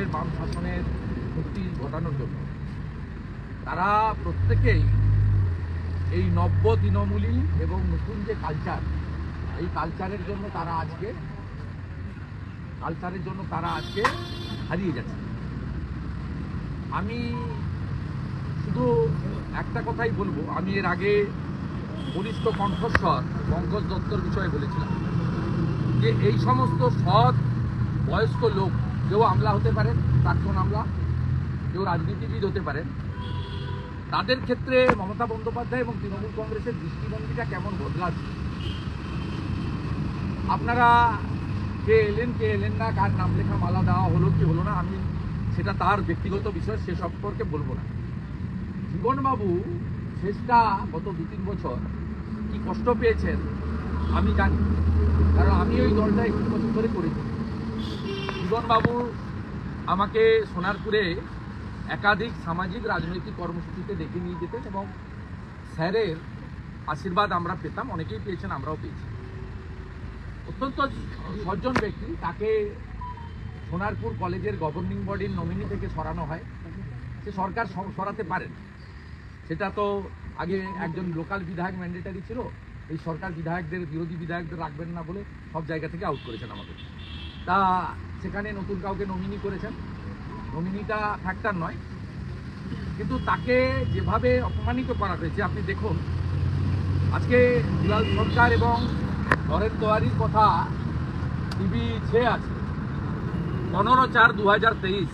বছরের বাম শাসনের মুক্তি ঘটানোর জন্য। তারা প্রত্যেকেই এই নব্য তৃণমূলী এবং নতুন যে কালচার এই কালচারের জন্য তারা আজকে কালচারের জন্য তারা আজকে হারিয়ে যাচ্ছে। আমি শুধু একটা কথাই বলব, আমি এর আগে বলিষ্ঠ কণ্ঠস্বর পঙ্কজ দত্তর বিষয়ে বলেছিলাম যে এই সমস্ত সৎ বয়স্ক লোক কেউ আমলা হতে পারেন প্রাক্তন আমলা, কেউ রাজনীতিবিদ হতে পারেন। তাদের ক্ষেত্রে মমতা বন্দ্যোপাধ্যায় এবং তৃণমূল কংগ্রেসের দৃষ্টিভঙ্গিটা কেমন বদলাচ্ছে? আপনারা কে এলেন কে এলেন না, কার নাম লেখা মালা দেওয়া হলো, কি হলো না, আমি সেটা তার ব্যক্তিগত বিষয়, সে সম্পর্কে বলব না। জীবনবাবু শেষটা গত দু তিন বছর কি কষ্ট পেয়েছেন, আমি জানি। কারণ আমি ওই দলটা একটু বছর ধরে করেছি। জীবনবাবু আমাকে সোনারপুরে একাধিক সামাজিক রাজনৈতিক কর্মসূচিতে ডেকে নিয়ে যেতেন এবং স্যারের আশীর্বাদ আমরা পেতাম, অনেকেই পেয়েছেন, আমরাও পেয়েছি। অত্যন্ত সজ্জন ব্যক্তি, তাকে সোনারপুর কলেজের গভর্নিং বডির নমিনি থেকে সরানো হয়। সে সরকার সরাতে পারেন। সেটা তো আগে একজন লোকাল বিধায়ক ম্যান্ডেটারি ছিল। এই সরকার বিধায়কদের, বিরোধী বিধায়কদের রাখবেন না বলে সব জায়গা থেকে আউট করেছেন আমাদের তা সেখানে নতুন কাউকে নমিনি করেছেন। নমিনিটা ফ্যাক্টর নয়। কিন্তু তাকে যেভাবে অপমানিত করা হয়েছে, আপনি দেখুন। আজকে দুলাল সরকার এবং নরেন তোয়ারির কথা টিভি ছে আছে। পনেরো চার দু হাজার তেইশ,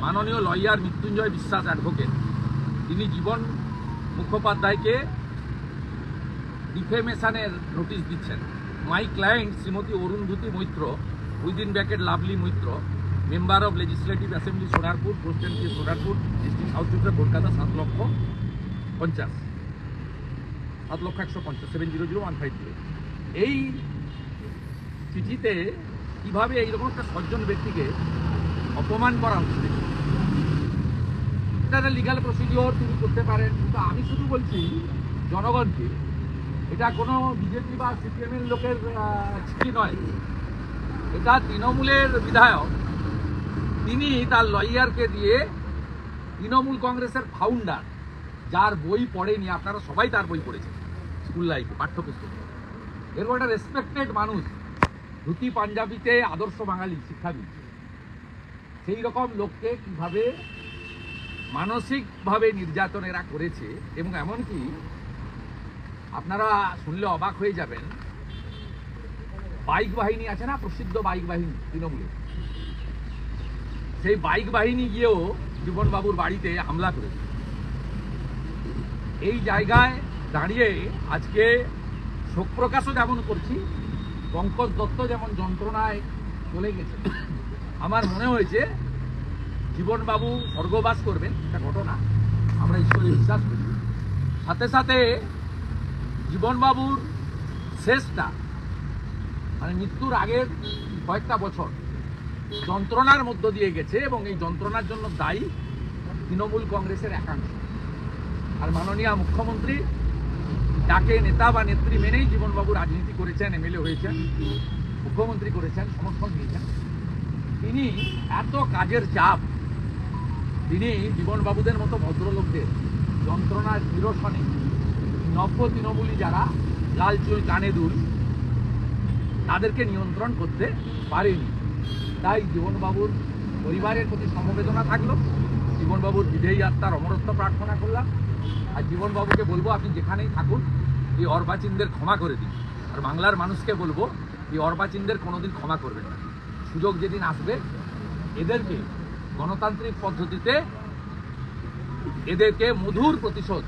মাননীয় লয়ার মৃত্যুঞ্জয় বিশ্বাস অ্যাডভোকেট তিনি জীবন মুখোপাধ্যায়কে ডিফেমেশনের নোটিশ দিচ্ছেন। My client Shrimati Arundhuti Maitra within bracket Lovely Maitra, member of legislative assembly Sonarpur MP Sonarpur, district south চব্বিশ কলকাতা, সাত লক্ষ পঞ্চাশ। সাত লক্ষ একশো পঞ্চাশ seven zero zero one five zero এই চিঠিতে কীভাবে এইরকম একটা সজ্জন ব্যক্তিকে অপমান করা হচ্ছে? এটা একটা লিগাল প্রসিডিওর তিনি করতে পারেন, কিন্তু আমি শুধু বলছি জনগণকে, এটা কোনো বিজেপি বা সিপিএম এর লোকের চিঠি নয়। এটা তৃণমূলের বিধায়ক, তিনি তার লয়ারকে দিয়ে তৃণমূল কংগ্রেসের ফাউন্ডার যার বই পড়েনি, আপনারা সবাই তার বই পড়েছেন স্কুল লাইফে পাঠ্যপুস্তকে। এরকম একটা রেসপেক্টেড মানুষ, ধুতি পাঞ্জাবিতে আদর্শ বাঙালি শিক্ষাবিদ সেই রকম লোককে কীভাবে মানসিকভাবে নির্যাতন এরা করেছে, এবং এমনকি আপনারা শুনলে অবাক হয়ে যাবেন বাইক বাহিনী আছে না, প্রসিদ্ধ বাইক বাহিনী, তৃণমূলে। সেই বাইক বাহিনী গিয়েও জীবনবাবুর বাড়িতে হামলা করেছে। এই জায়গায় দাঁড়িয়ে আজকে শোক প্রকাশও যেমন করছি, পঙ্কজ দত্ত যেমন যন্ত্রণায় চলে গেছে। আমার মনে হয়েছে, জীবনবাবু স্বর্গবাস করবেন একটা ঘটনা। আমরা ঈশ্বরে বিশ্বাস করি। সাথে সাথে জীবনবাবুর শেষটা মানে মৃত্যুর আগের কয়েকটা বছর যন্ত্রণার মধ্য দিয়ে গেছে এবং এই যন্ত্রণার জন্য দায়ী তৃণমূল কংগ্রেসের একাংশ। আর মাননীয় মুখ্যমন্ত্রী যাকে নেতা বা নেত্রী মেনেই জীবনবাবু রাজনীতি করেছেন, এমএলএ হয়েছেন, মুখ্যমন্ত্রী করেছেন, সমর্থন দিয়েছেন। তিনি এত কাজের চাপ, তিনি জীবনবাবুদের মতো ভদ্রলোকদের যন্ত্রণার নিরসনে নব্য তৃণমূলী যারা লাল চুল কানে দুল তাদেরকে নিয়ন্ত্রণ করতে পারেনি। তাই জীবনবাবুর পরিবারের প্রতি সমবেদনা থাকল। জীবনবাবুর বিধেয়ী আত্মার অমরত্ব প্রার্থনা করলাম। আর জীবনবাবুকে বলব, আপনি যেখানেই থাকুন, এই অর্বাচীনদের ক্ষমা করে দিন। আর বাংলার মানুষকে বলব, এই অর্বাচীনদের কোনোদিন ক্ষমা করবেন না। সুযোগ যেদিন আসবে, এদেরকে গণতান্ত্রিক পদ্ধতিতে, এদেরকে মধুর প্রতিশোধ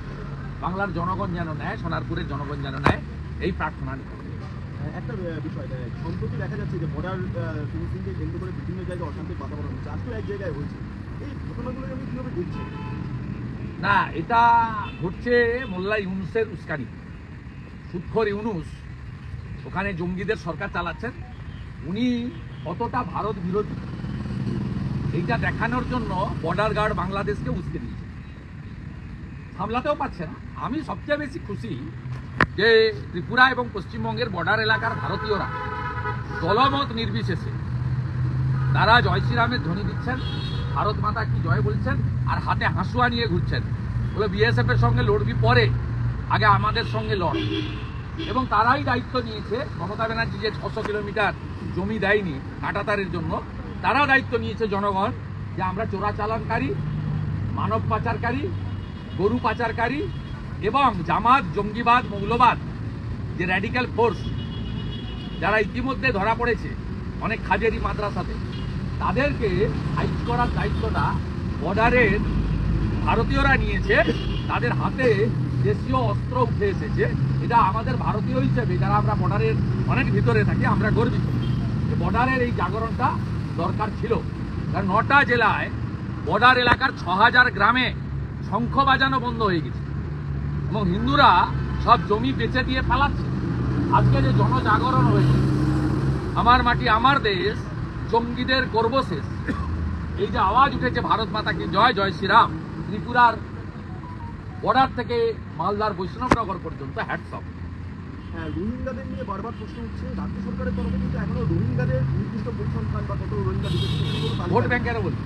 বাংলার জনগণ যেন নেয়, সোনারপুরের জনগণ যেন নেয়, এই প্রার্থনা নিয়ে একটা আহ, বিষয় সম্প্রতি দেখা যাচ্ছে যে বর্ডার ফিনিশিংকে কেন্দ্র করে বিভিন্ন জায়গায় অশান্তির বাতাবরণ হচ্ছে। আজকেও এক জায়গায় হয়েছে। এই ঘটনাগুলোকে আমি কীভাবে দেখছি না এটা ঘটছে মোল্লা ইউনুসের উস্কানি। সুৎখর ইউনুস ওখানে জঙ্গিদের সরকার চালাচ্ছেন। উনি কতটা ভারত বিরোধী এইটা দেখানোর জন্য বর্ডার গার্ড বাংলাদেশকে উস্কে দিয়েছে। সামলাতেও পারছে না। আমি সবচেয়ে বেশি খুশি যে ত্রিপুরা এবং পশ্চিমবঙ্গের বর্ডার এলাকার ভারতীয়রা দলমত নির্বিশেষে তারা জয় শ্রীরামের ধ্বনি দিচ্ছেন, ভারত মাতা কি জয় বলছেন আর হাতে হাঁসুয়া নিয়ে ঘুরছেন। বলে বিএসএফ এর সঙ্গে লড়বি পরে আগে আমাদের সঙ্গে লড়। এবং তারাই দায়িত্ব নিয়েছে, মমতা ব্যানার্জি যে ছশো কিলোমিটার জমি দেয়নি কাটাতারের জন্য তারা দায়িত্ব নিয়েছে জনগণ যে আমরা চোরাচালানকারী, মানব পাচারকারী, গরু পাচারকারী এবং জামাত, জঙ্গিবাদ, মৌলবাদ, যে র্যাডিক্যাল ফোর্স যারা ইতিমধ্যে ধরা পড়েছে, অনেক খাজেরি মাদ্রাসাতে, তাদেরকে ফাইট করার দায়িত্বটা বর্ডারের ভারতীয়রা নিয়েছে, তাদের হাতে দেশীয় অস্ত্র উঠে এসেছে, এটা আমাদের ভারতীয় হিসেবে যারা আমরা বর্ডারের অনেক ভিতরে থাকি, আমরা গর্বিত যে বর্ডারের এই জাগরণটা দরকার ছিল। কারণ নটা জেলায় বর্ডার এলাকার ছ হাজার গ্রামে শঙ্খ বাজানো বন্ধ হয়ে গেছে। এবং হিন্দুরা সব জমি বেচে দিয়ে পালাচ্ছে। আজকে যে জনজাগরণ হয়েছে আমার মাটি আমার দেশ জঙ্গিদের গর্বশেষ। এই যে আওয়াজ উঠেছে ভারত মাতা কি জয় জয় শ্রীরাম ত্রিপুরার বর্ডার থেকে মালদার বৈষ্ণবনগর পর্যন্ত হ্যাটসঅপ হ্যাঁ রোহিঙ্গাদের নিয়ে বারবার প্রশ্ন উঠছে। রাজ্য সরকারের তরফে কিন্তু এখনও রোহিঙ্গাদের নির্দিষ্ট পরিসংখ্যান বা কত রোহিঙ্গা ঢুকেছে সেগুলো কোনো তালিকা ভোট বলি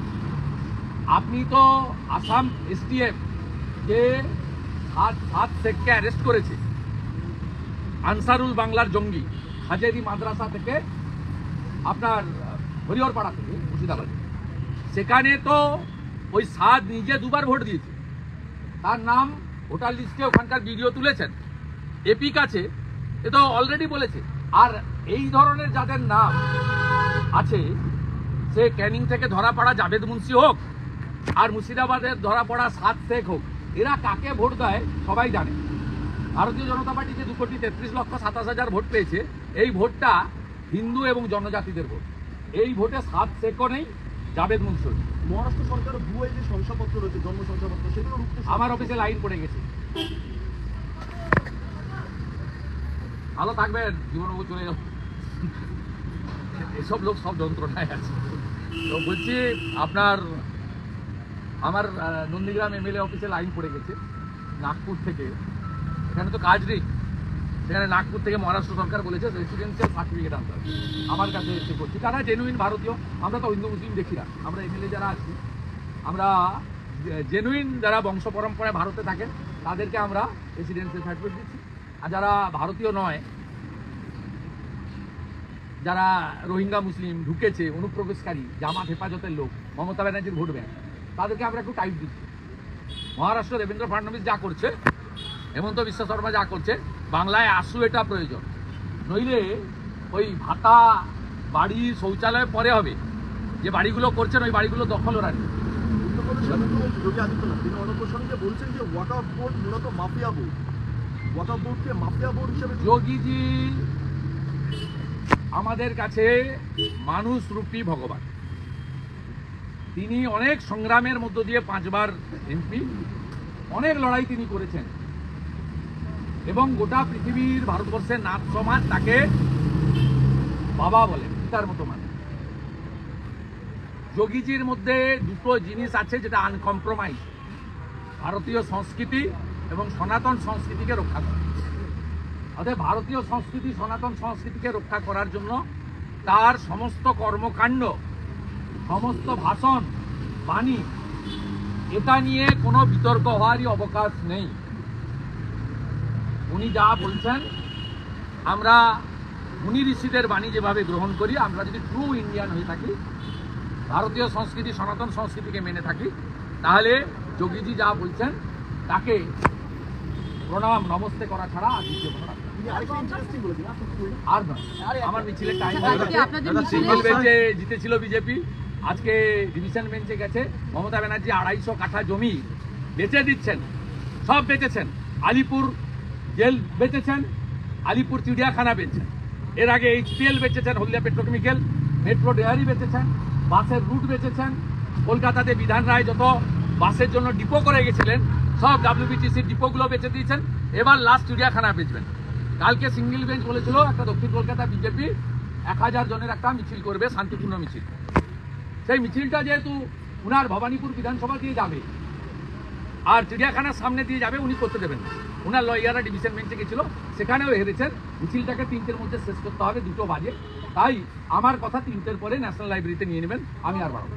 আপনি তো আসাম এসটিএফ যে সাত সাত শেখকে অ্যারেস্ট করেছে। আনসারুল বাংলার জঙ্গি, হাজেরি মাদ্রাসা থেকে আপনার হরিহরপাড়া থেকে, মুর্শিদাবাদ। সেখানে তো ওই সাদ নিজে দুবার ভোট দিয়েছে। তার নাম ভোটার লিস্টে ওখানকার ভিডিও তুলেছেন। এপি কাছে এ তো অলরেডি বলেছে। আর এই ধরনের যাদের নাম আছে, সে ক্যানিং থেকে ধরা পড়া জাভেদ মুন্সি হোক, আর মুর্শিদাবাদের ধরা পড়া সাদ শেখ হোক এরা কাকে ভোট দেয় সবাই জানে। ভারতীয় জনতা পার্টি যে দু কোটি তেত্রিশ লক্ষ সাতাশ হাজার ভোট পেয়েছে। এই ভোটটা হিন্দু এবং জনজাতিদের ভোট। এই ভোটে সাত শেখও নেই জাভেদ মুন্সিও মহারাষ্ট্র সরকার ভুয়ো যে শংসাপত্র রয়েছে জন্ম শংসাপত্র সেগুলো আমার অফিসে লাইন পড়ে গেছে। ভালো থাকবেন জীবনবাবু চলে যাও। এসব লোক সব যন্ত্রণায় আছে। তো বলছি আপনার আমার নন্দীগ্রাম এমএলএ অফিসে লাইন পড়ে গেছে, নাগপুর থেকে। এখানে তো কাজ নেই। সেখানে নাগপুর থেকে মহারাষ্ট্র সরকার বলেছে রেসিডেন্সিয়াল সার্টিফিকেট আনতে হবে আমার কাছে এসে করছি তারা জেনুইন ভারতীয়, আমরা তো হিন্দু, মুসলিম দেখি না। আমরা এমএলএ যারা আছি, আমরা জেনুইন যারা বংশ পরম্পরায় ভারতে থাকেন, তাদেরকে আমরা রেসিডেন্সিয়াল সার্টিফিকেট দিচ্ছি। আর যারা ভারতীয় নয়, যারা রোহিঙ্গা, মুসলিম ঢুকেছে, অনুপ্রবেশকারী, জামাত হেফাজতের লোক, মমতা ব্যানার্জির ভোট ব্যাংক তাদেরকে আমরা একটু টাইট দিচ্ছি। মহারাষ্ট্র দেবেন্দ্র ফাডনবিস যা করছে হেমন্ত বিশ্ব শর্মা যা করছে বাংলায় আসু এটা প্রয়োজন। নইলে ওই ভাতা বাড়ি শৌচালয় পরে হবে। যে বাড়িগুলো করছেন ওই বাড়িগুলো দখল ওরা নেই উত্তরপ্রদেশের মুখ্যমন্ত্রী যোগী আদিত্যনাথ তিনি অনপ্রসঙ্গে বলছেন যে ওয়াটার বোর্ড মূলত মাফিয়া বোর্ড ওয়াটার বোর্ডকে মাফিয়া বোর্ড হিসেবে যোগীজি আমাদের কাছে মানুষ রূপী ভগবান। তিনি অনেক সংগ্রামের মধ্য দিয়ে পাঁচবার এমপি অনেক লড়াই তিনি করেছেন। এবং গোটা পৃথিবীর ভারতবর্ষের নাথ সমাজ তাকে বাবা বলে, পিতার মতো মানে। যোগীজির মধ্যে দুটো জিনিস আছে যেটা আনকম্প্রোমাইজ ভারতীয় সংস্কৃতি এবং সনাতন সংস্কৃতিকে রক্ষা করা। অতএব ভারতীয় সংস্কৃতি, সনাতন সংস্কৃতিকে রক্ষা করার জন্য তার সমস্ত কর্মকাণ্ড, সমস্ত ভাষণ বাণী এটা নিয়ে কোনো বিতর্ক হওয়ারই অবকাশ নেই। উনি যা বলছেন আমরা মুনি ঋষিদের বাণী যেভাবে গ্রহণ করি আমরা যদি ট্রু ইন্ডিয়ান হয়ে থাকি ভারতীয় সংস্কৃতি সনাতন সংস্কৃতিকে মেনে থাকি তাহলে যোগীজি যা বলছেন তাকে প্রণাম নমস্তে করা ছাড়া আর দ্বিতীয়। আর নয়। আমার মিছিলের টাইম আচ্ছা, বেঞ্চে জিতেছিল বিজেপি। আজকে ডিভিশন বেঞ্চে গেছে। মমতা ব্যানার্জি আড়াইশো কাঠা জমি বেচে দিচ্ছেন, সব বেচেছেন। আলিপুর জেল বেচেছেন, আলিপুর চিড়িয়াখানা বেচছেন। এর আগে এইচপিএল বেচেছেন, হলদিয়া পেট্রোকেমিক্যাল, মেট্রো ডেয়ারি বেচেছেন, বাসের রুট বেচেছেন। কলকাতাতে বিধান রায় যত বাসের জন্য ডিপো করে গেছিলেন, সব ডাব্লিউবিটিসির ডিপোগুলো বেচে দিয়েছেন। এবার লাস্ট চিড়িয়াখানা বেচবেন। কালকে সিঙ্গেল বেঞ্চ বলেছিল, একটা দক্ষিণ কলকাতা বিজেপি এক হাজার জনের একটা মিছিল করবে, শান্তিপূর্ণ মিছিল। সেই মিছিলটা যেহেতু উনার ভবানীপুর বিধানসভা দিয়ে যাবে আর চিড়িয়াখানার সামনে দিয়ে যাবে উনি করতে দেবেন না। উনার লয়াররা ডিভিশন বেঞ্চে গেছিল সেখানেও হেরেছেন। মিছিলটাকে তিনটের মধ্যে শেষ করতে হবে দুটো বাজে। তাই আমার কথা তিনটের পরে ন্যাশনাল লাইব্রেরিতে নিয়ে নেবেন আমি আর বাড়াবো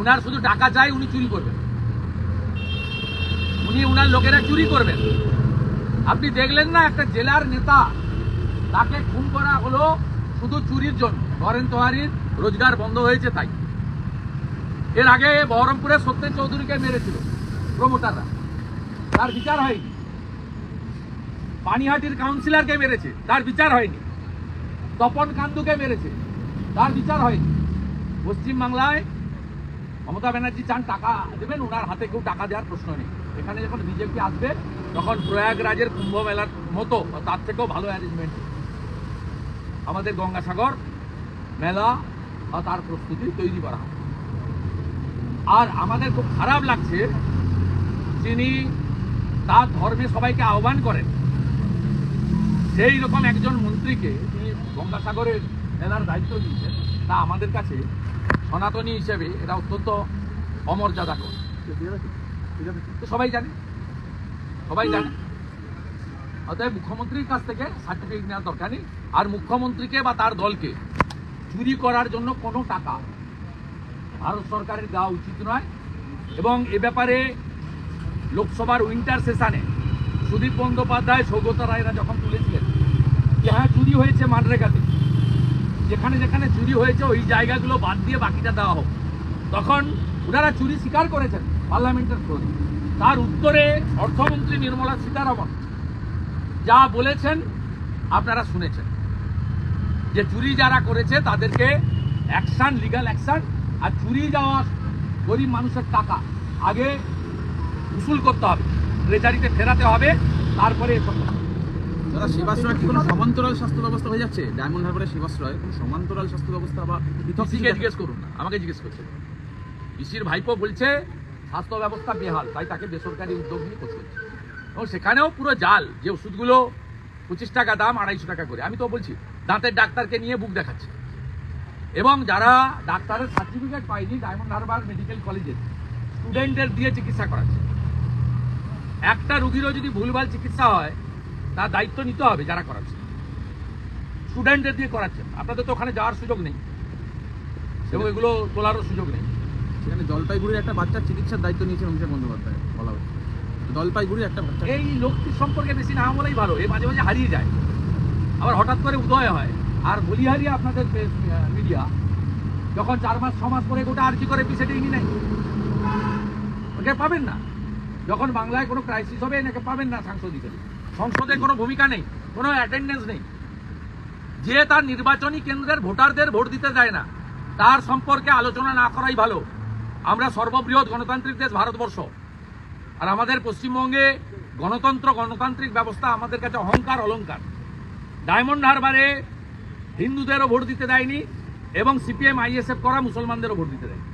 উনার শুধু টাকা চাই উনি চুরি করবেন। উনি উনার লোকেরা চুরি করবেন। আপনি দেখলেন না একটা জেলার নেতা তাকে খুন করা হলো শুধু চুরির জন্য? ধরেন তোহারির রোজগার বন্ধ হয়েছে তাই। এর আগে বহরমপুরে সত্যেন চৌধুরীকে মেরেছিল প্রমোটাররা তার বিচার হয়নি। পানিহাটির কাউন্সিলরকে মেরেছে, তার বিচার হয়নি। তপন কান্দুকে মেরেছে, তার বিচার হয়নি। পশ্চিমবাংলায় মমতা ব্যানার্জি চান টাকা দেবেন, ওনার হাতে কেউ টাকা দেওয়ার প্রশ্ন নেই। এখানে যখন বিজেপি আসবে, তখন প্রয়াগরাজের কুম্ভ মেলার মতো তার থেকেও ভালো অ্যারেঞ্জমেন্ট আমাদের গঙ্গাসাগর মেলা বা তার প্রস্তুতি তৈরি করা হবে। আর আমাদের খুব খারাপ লাগছে, যিনি তার ধর্মে সবাইকে আহ্বান করেন, সেই রকম একজন মন্ত্রীকে তিনি গঙ্গাসাগরের মেলার দায়িত্ব দিয়েছেন, তা আমাদের কাছে সনাতনী হিসেবে এটা অত্যন্ত অমর্যাদাকর। সবাই জানে? সবাই জানে? অতএব মুখ্যমন্ত্রীর কাছ থেকে সার্টিফিকেট নেওয়ার দরকার নেই। আর মুখ্যমন্ত্রীকে বা তার দলকে চুরি করার জন্য কোনো টাকা ভারত সরকারের দেওয়া উচিত নয়। এবং এ ব্যাপারে লোকসভার উইন্টার সেশনে সুদীপ বন্দ্যোপাধ্যায়, সৌগত রায়রা যখন তুলেছিলেন যে হ্যাঁ চুরি হয়েছে মানরেগাতে, যেখানে যেখানে চুরি হয়েছে ওই জায়গাগুলো বাদ দিয়ে বাকিটা দেওয়া হোক। তখন ওনারা চুরি স্বীকার করেছেন। পার্লামেন্টের ফ্লোরে তার উত্তরে অর্থমন্ত্রী নির্মলা সীতারামন যা বলেছেন আপনারা শুনেছেন। যে চুরি যারা করেছে তাদেরকে অ্যাকশন লিগ্যাল অ্যাকশন আর চুরি যাওয়া গরিব মানুষের টাকা আগে উসুল করতে হবে ট্রেজারিতে ফেরাতে হবে তারপরে এসব দাদা সেবাশ্রয় কি কোনো সমান্তরাল স্বাস্থ্য ব্যবস্থা হয়ে যাচ্ছে? ডায়মন্ড হারবারের সেবাশ্রয় কোনো সমান্তরাল স্বাস্থ্য ব্যবস্থা বা পৃথক জিজ্ঞেস করুন না আমাকে জিজ্ঞেস করছে। পিসির ভাইপো বলছে স্বাস্থ্য ব্যবস্থা বেহাল, তাই তাকে বেসরকারি উদ্যোগ নিয়ে করতে হচ্ছে এবং সেখানেও পুরো জাল যে ওষুধগুলো পঁচিশ টাকা দাম, আড়াইশো টাকা করে। আমি তো বলছি, দাঁতের ডাক্তারকে নিয়ে বুক দেখাচ্ছে। এবং যারা ডাক্তারের সার্টিফিকেট পায়নি ডায়মন্ড হারবার মেডিকেল কলেজের স্টুডেন্টদের দিয়ে চিকিৎসা করাচ্ছে। একটা রুগীরও যদি ভুলভাল চিকিৎসা হয়, তার দায়িত্ব নিতে হবে যারা করাচ্ছে। স্টুডেন্টদের দিয়ে করাচ্ছেন আপনাদের তো ওখানে যাওয়ার সুযোগ নেই। এবং এগুলো তোলারও সুযোগ নেই। সেখানে জলপাইগুড়ির একটা বাচ্চার চিকিৎসার দায়িত্ব নিয়েছেন অভিষেক বন্দ্যোপাধ্যায়, বলা হচ্ছে। জলপাইগুড়ির একটা বাচ্চা এই লোকটির সম্পর্কে বেশি না বলেই ভালো, এ মাঝে মাঝে হারিয়ে যায়। আবার হঠাৎ করে উদয় হয়। আর বলি হারিয়ে আপনাদের মিডিয়া যখন চার মাস, ছ মাস পরে গোটা আর কি করে পিছিয়ে টেনে নেয়? ওকে পাবেন না। যখন বাংলায় কোনো ক্রাইসিস হবে, এনাকে পাবেন না সাংসদ হিসেবে সংসদে কোনো ভূমিকা নেই, কোনো অ্যাটেন্ডেন্স নেই। যে তার নির্বাচনী কেন্দ্রের ভোটারদের ভোট দিতে দেয় না, তার সম্পর্কে আলোচনা না করাই ভালো। আমরা সর্ববৃহৎ গণতান্ত্রিক দেশ ভারতবর্ষ। আর আমাদের পশ্চিমবঙ্গে গণতন্ত্র, গণতান্ত্রিক ব্যবস্থা আমাদের কাছে অহংকার অলঙ্কার ডায়মন্ড হারবারে হিন্দুদেরও ভোট দিতে দেয়নি এবং সিপিএম, আইএসএফ করা মুসলমানদেরও ভোট দিতে দেয়নি।